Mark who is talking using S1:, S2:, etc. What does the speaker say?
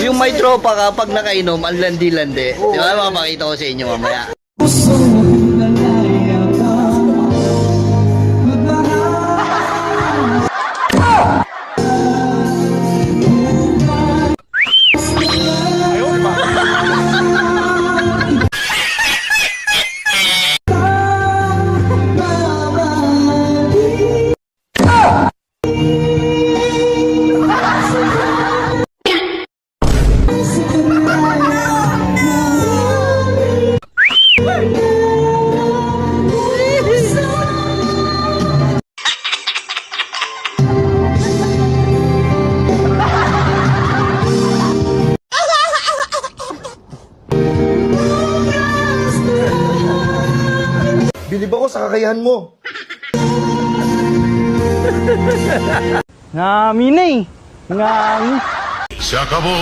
S1: Yung may tropa ka, pag nakainom, ang landi-landi. Di ba? Makapakita ko sa inyo mamaya.
S2: Bilib ako sa kakayahan mo.
S3: Ngami na eh. Ngami.
S4: Se acabó.